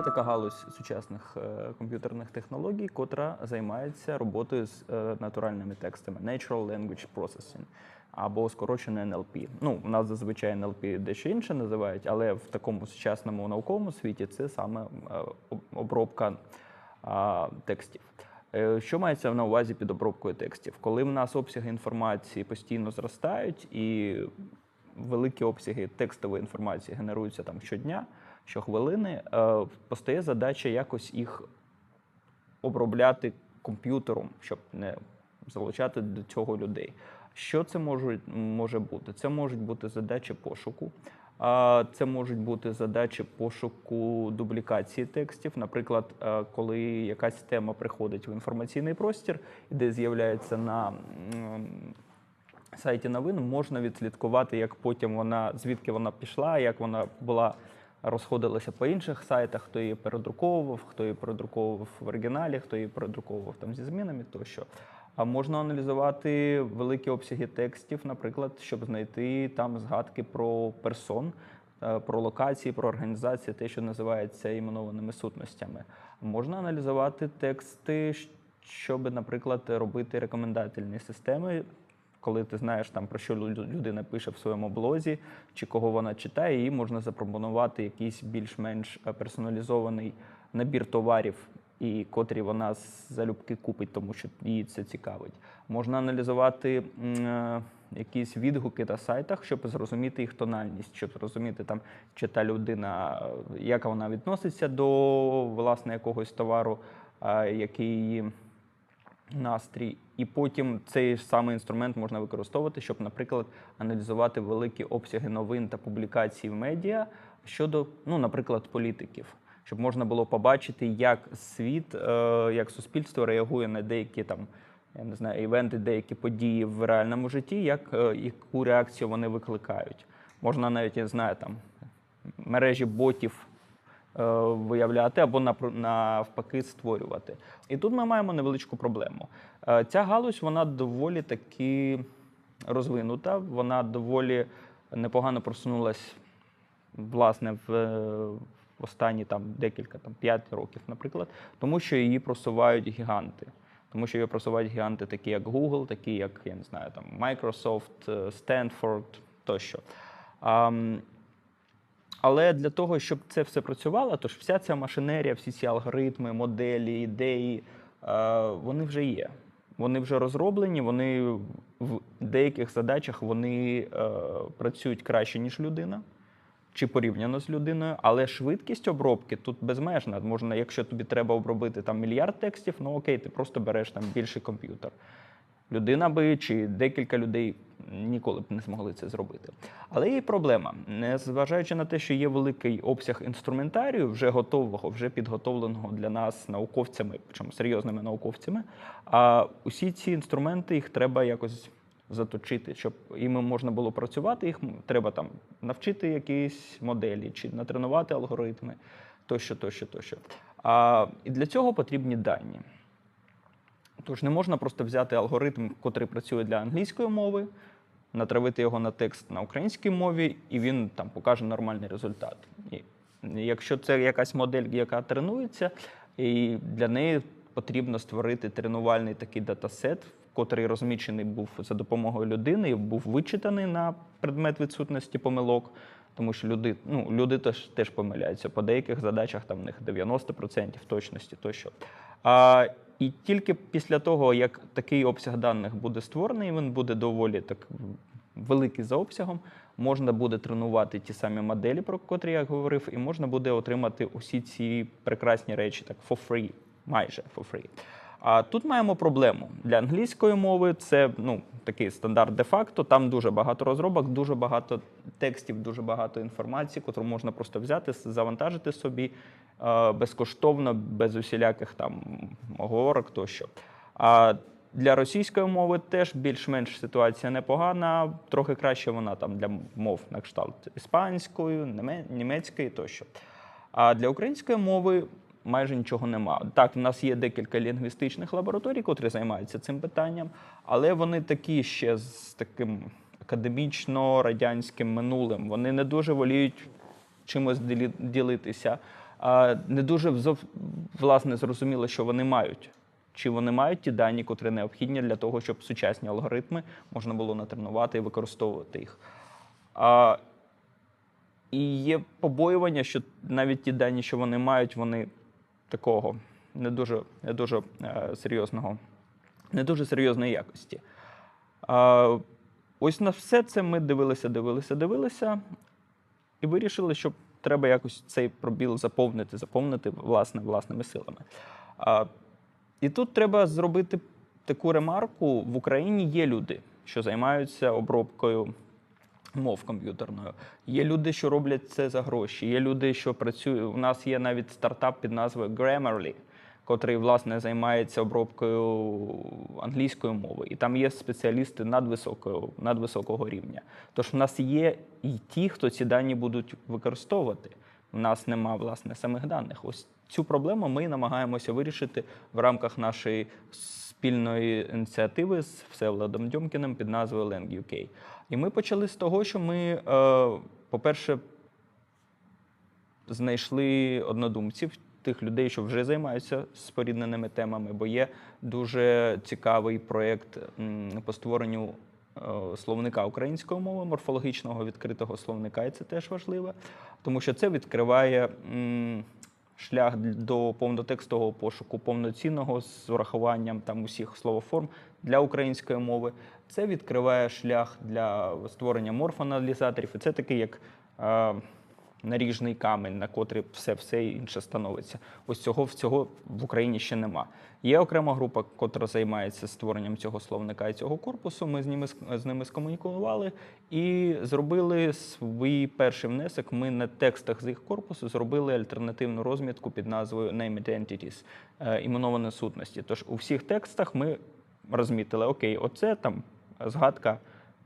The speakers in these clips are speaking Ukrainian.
Є така галузь сучасних е, комп'ютерних технологій, котра займається роботою з е, натуральними текстами Natural Language Processing або скорочено NLP. Ну, у нас зазвичай NLP дещо інше називають, але в такому сучасному науковому світі це саме е, обробка текстів. Що мається на увазі під обробкою текстів? Коли в нас обсяги інформації постійно зростають і великі обсяги текстової інформації генеруються там щодня, щохвилини, е, постає задача якось їх обробляти комп'ютером, щоб не залучати до цього людей. Що це може, може бути? Це можуть бути задачі пошуку. Це можуть бути задачі пошуку дублікації текстів. Наприклад, е, коли якась тема приходить в інформаційний простір, де з'являється на сайті новин, можна відслідкувати, як потім вона, звідки вона пішла, як вона була розходилася по інших сайтах, хто її передруковував, хто її передруковував в оригіналі, хто її передруковував там зі змінами тощо. А можна аналізувати великі обсяги текстів, наприклад, щоб знайти там згадки про персон, е, про локації, про організації, те, що називається іменованими сутностями. Можна аналізувати тексти, щоб, наприклад, робити рекомендательні системи, коли ти знаєш там про що лю- людина пише в своєму блозі, чи кого вона читає, їй можна запропонувати якийсь більш-менш е, персоналізований набір товарів, і котрі вона залюбки купить, тому що її це цікавить. Можна аналізувати е, якісь відгуки на сайтах, щоб зрозуміти їх тональність, щоб зрозуміти там, чи та людина, е, як вона відноситься до власне якогось товару, е, який настрій, і потім цей самий інструмент можна використовувати, щоб, наприклад, аналізувати великі обсяги новин та публікацій в медіа щодо, ну, наприклад, політиків, щоб можна було побачити, як світ, е, як суспільство реагує на деякі там. Я не знаю, івенти, деякі події в реальному житті, як е, яку реакцію вони викликають. Можна навіть, я знаю, там мережі ботів виявляти або навпаки створювати. І тут ми маємо невеличку проблему. Е, Ця галузь вона доволі таки розвинута, вона доволі непогано просунулась власне в, е, останні там декілька там 5 років, наприклад, тому що її просувають гіганти. Тому що її просувають гіганти, такі як Google, такі як я не знаю, там Microsoft, е, Stanford тощо. Ам, але для того, щоб це все працювало, то ж вся ця машинерія, всі ці алгоритми, моделі, ідеї, е, вони вже є. Вони вже розроблені, вони в деяких задачах вони е, працюють краще, ніж людина, чи порівняно з людиною, але швидкість обробки тут безмежна. Можна, якщо тобі треба обробити там мільярд текстів, ну окей, ти просто береш там більший комп'ютер. Людина би чи декілька людей ніколи б не змогли це зробити. Але є проблема. Незважаючи на те, що є великий обсяг інструментарію, вже готового, вже підготовленого для нас науковцями, причому серйозними науковцями. А усі ці інструменти їх треба якось заточити, щоб іми можна було працювати. Їх треба там навчити якісь моделі чи натренувати алгоритми, тощо, тощо, тощо. А, і для цього потрібні дані. Тож не можна просто взяти алгоритм, котрий працює для англійської мови, натравити його на текст на українській мові, і він там покаже нормальний результат. І якщо це якась модель, яка тренується, і для неї потрібно створити тренувальний такий датасет, котрий розмічений був за допомогою людини, і був вичитаний на предмет відсутності помилок. Тому що люди, ну, люди теж, теж помиляються. По деяких задачах там в них 90% точності тощо. А, і тільки після того, як такий обсяг даних буде створений, він буде доволі так великий за обсягом, можна буде тренувати ті самі моделі, про котрі я говорив, і можна буде отримати усі ці прекрасні речі так for free, майже for free. А тут маємо проблему для англійської мови. Це ну такий стандарт де-факто. Там дуже багато розробок, дуже багато текстів, дуже багато інформації, яку можна просто взяти, завантажити собі е, безкоштовно, без усіляких там оговорок тощо. А для російської мови теж більш-менш ситуація непогана. Трохи краще вона там для мов на кшталт іспанською, неме- німецької тощо. А для української мови майже нічого нема. Так, в нас є декілька лінгвістичних лабораторій, котрі займаються цим питанням, але вони такі ще з таким академічно-радянським минулим. Вони не дуже воліють чимось ділитися. не дуже власне зрозуміло, що вони мають. Чи вони мають ті дані, котрі необхідні для того, щоб сучасні алгоритми можна було натренувати і використовувати їх. А, і є побоювання, що навіть ті дані, що вони мають, вони такого не дуже, не дуже е, серйозного, не дуже серйозної якості. Ось на все це ми дивилися, дивилися, дивилися, і вирішили, що треба якось цей пробіл заповнити, заповнити власне, власними силами. І тут треба зробити таку ремарку: в Україні є люди, що займаються обробкою мов комп'ютерною. Є люди, що роблять це за гроші. Є люди, що працюють. У нас є навіть стартап під назвою Grammarly, котрий власне займається обробкою англійської мови. І там є спеціалісти надвисокого, надвисокого рівня. Тож в нас є і ті, хто ці дані будуть використовувати. У нас нема власне самих даних. Ось цю проблему ми намагаємося вирішити в рамках нашої спільної ініціативи з Всеволодом Дьомкіним під назвою Lang UK. І ми почали з того, що ми, е, по-перше, знайшли однодумців, тих людей, що вже займаються спорідненими темами, бо є дуже цікавий проєкт по створенню е, словника української мови, морфологічного відкритого словника, і це теж важливо, тому що це відкриває. Шлях до повнотекстового пошуку, повноцінного з урахуванням там усіх словоформ для української мови. Це відкриває шлях для створення морфоаналізаторів, і це такий як е, наріжний камень, на котрий все все інше становиться. Ось цього всього в Україні ще нема. Є окрема група, котра займається створенням цього словника і цього корпусу. Ми з ними з ними скомунікували і зробили свій перший внесок. Ми на текстах з їх корпусу зробили альтернативну розмітку під назвою Named Entities, е, іменовані сутності. Тож у всіх текстах ми розмітили: окей, оце там згадка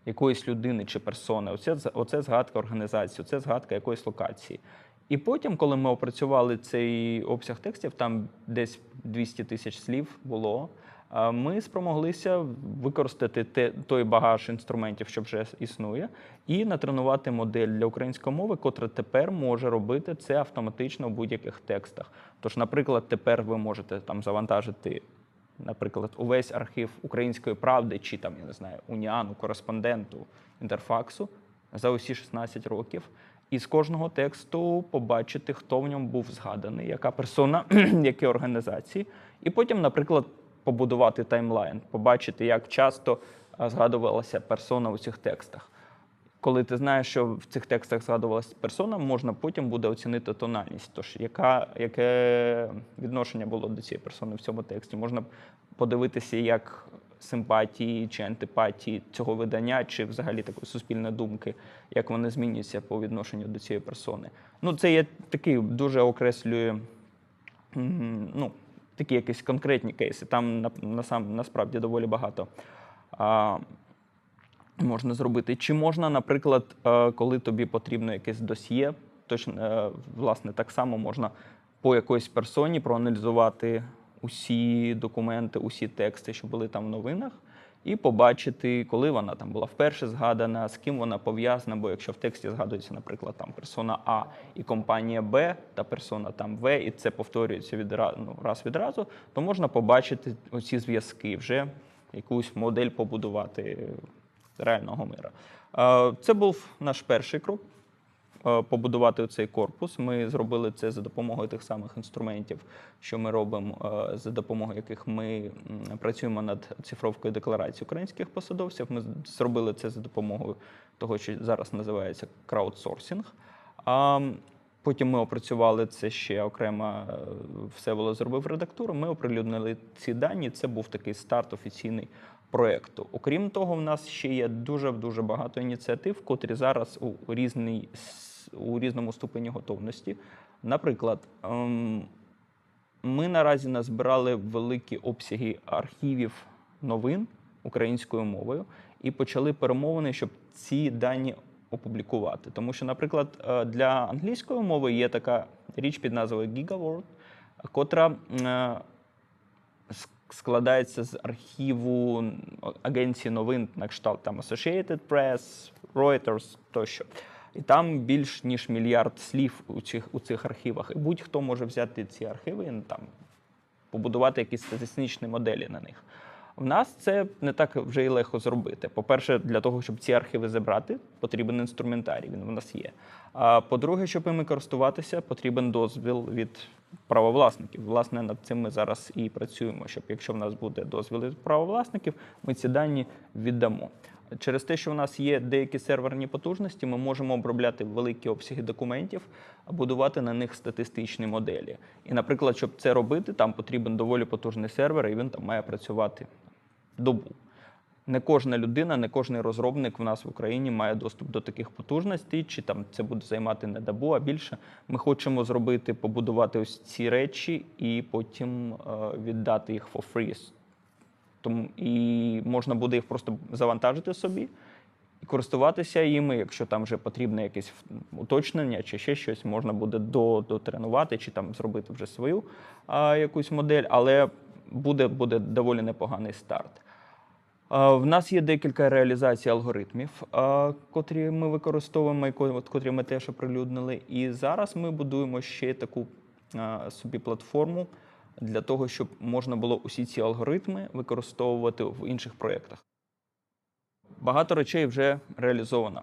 якоїсь людини чи персони, оце, оце згадка організації, оце згадка якоїсь локації. І потім, коли ми опрацювали цей обсяг текстів, там десь 200 тисяч слів було. Ми спромоглися використати те, той багаж інструментів, що вже існує, і натренувати модель для української мови, котра тепер може робити це автоматично в будь-яких текстах. Тож, наприклад, тепер ви можете там завантажити наприклад, увесь архів української правди, чи там, я не знаю, уніану, кореспонденту, інтерфаксу за усі 16 років. І з кожного тексту побачити, хто в ньому був згаданий, яка персона, які організації. І потім, наприклад, побудувати таймлайн, побачити, як часто згадувалася персона у цих текстах. Коли ти знаєш, що в цих текстах згадувалася персона, можна потім буде оцінити тональність. Тож, яка, яке відношення було до цієї персони в цьому тексті? Можна подивитися, як симпатії чи антипатії цього видання, чи взагалі такої суспільної думки, як вони змінюються по відношенню до цієї персони. Ну, це є такий дуже окреслює ну, такі якісь конкретні кейси. Там на, насам, насправді доволі багато. А, можна зробити. Чи можна, наприклад, е, коли тобі потрібно якесь досьє, точно е, власне так само можна по якоїсь персоні проаналізувати усі документи, усі тексти, що були там в новинах, і побачити, коли вона там була вперше згадана, з ким вона пов'язана. Бо якщо в тексті згадується, наприклад, там персона А і компанія Б та персона там В, і це повторюється відра... ну, раз відразу, то можна побачити оці зв'язки вже якусь модель побудувати реального мира. Це був наш перший крок е, побудувати цей корпус. Ми зробили це за допомогою тих самих інструментів, що ми робимо, е, за допомогою яких ми працюємо над цифровкою декларації українських посадовців. Ми зробили це за допомогою того, що зараз називається краудсорсинг. Потім ми опрацювали це ще окремо. е, Всеволод зробив редактуру. Ми оприлюднили ці дані. Це був такий старт офіційний проєкту. Окрім того, в нас ще є дуже дуже багато ініціатив, котрі зараз у різній у різному ступені готовності. Наприклад, ем, ми наразі назбирали великі обсяги архівів новин українською мовою і почали перемовини, щоб ці дані опублікувати. Тому що, наприклад, е, для англійської мови є така річ під назвою GigaWord, котра е, складається з архіву агенції новин на кшталт там Associated Press, Reuters тощо. І там більш ніж мільярд слів у цих, у цих архівах. І будь-хто може взяти ці архіви і ну, там побудувати якісь статистичні моделі на них. В нас це не так вже й легко зробити. По-перше, для того, щоб ці архіви забрати, потрібен інструментарій. Він в нас є. А по-друге, щоб ними користуватися, потрібен дозвіл від правовласників. Власне, над цим ми зараз і працюємо. Щоб якщо в нас буде дозвіл від правовласників, ми ці дані віддамо. Через те, що в нас є деякі серверні потужності, ми можемо обробляти великі обсяги документів, будувати на них статистичні моделі. І, наприклад, щоб це робити, там потрібен доволі потужний сервер, і він там має працювати добу. Не кожна людина, не кожен розробник в нас в Україні має доступ до таких потужностей, чи там це буде займати не добу, а більше. Ми хочемо зробити, побудувати ось ці речі і потім е, віддати їх for free. Тому і можна буде їх просто завантажити собі і користуватися їми, якщо там вже потрібне якесь уточнення чи ще щось, можна буде дотренувати чи там зробити вже свою а, якусь модель, але буде, буде доволі непоганий старт. В нас є декілька реалізацій алгоритмів, котрі ми використовуємо, і котрі ми теж оприлюднили. І зараз ми будуємо ще таку собі платформу для того, щоб можна було усі ці алгоритми використовувати в інших проєктах. Багато речей вже реалізовано.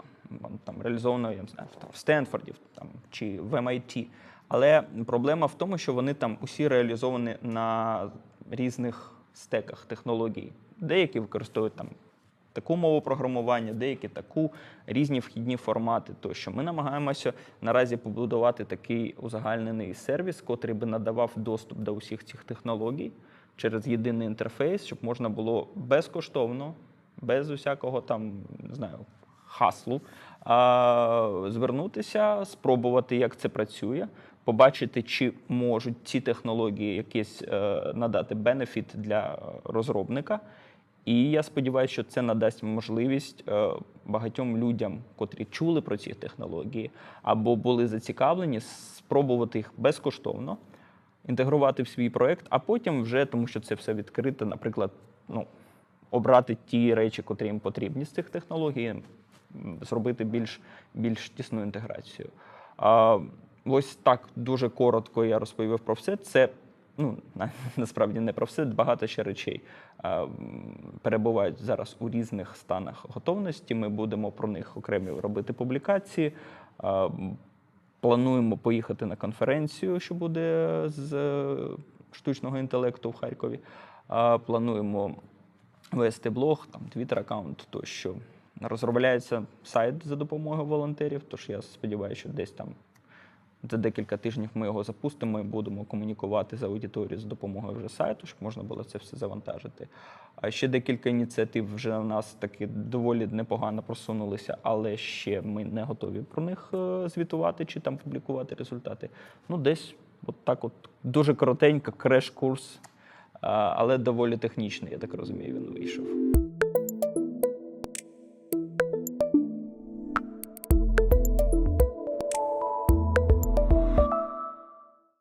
Там реалізовано, я не знаю, там, в Стенфорді там, чи в MIT. Але проблема в тому, що вони там усі реалізовані на різних стеках технологій. Деякі використовують там таку мову програмування, деякі таку, різні вхідні формати. Тощо ми намагаємося наразі побудувати такий узагальнений сервіс, котрий би надавав доступ до усіх цих технологій через єдиний інтерфейс, щоб можна було безкоштовно, без усякого там, не знаю, хаслу, а, звернутися, спробувати, як це працює, побачити, чи можуть ці технології якийсь е, надати бенефіт для розробника. І я сподіваюся, що це надасть можливість е, багатьом людям, котрі чули про ці технології або були зацікавлені, спробувати їх безкоштовно інтегрувати в свій проект, а потім вже, тому що це все відкрите, наприклад, ну, обрати ті речі, котрі їм потрібні з цих технологій, зробити більш, більш тісну інтеграцію. А, ось так дуже коротко я розповів про все. Це ну, на- насправді не про все, багато ще речей перебувають зараз у різних станах готовності. Ми будемо про них окремі робити публікації. Плануємо поїхати на конференцію, що буде з е, штучного інтелекту в Харкові. Плануємо вести блог, там твіттер аккаунт тощо. Розробляється сайт за допомогою волонтерів, тож я сподіваюся, що десь там за декілька тижнів ми його запустимо і будемо комунікувати з аудиторією з допомогою вже сайту, щоб можна було це все завантажити. А ще декілька ініціатив вже у нас таки доволі непогано просунулися, але ще ми не готові про них е, звітувати чи там публікувати результати. Ну, десь от так, от дуже коротенько, креш-курс, але доволі технічний, я так розумію, він вийшов.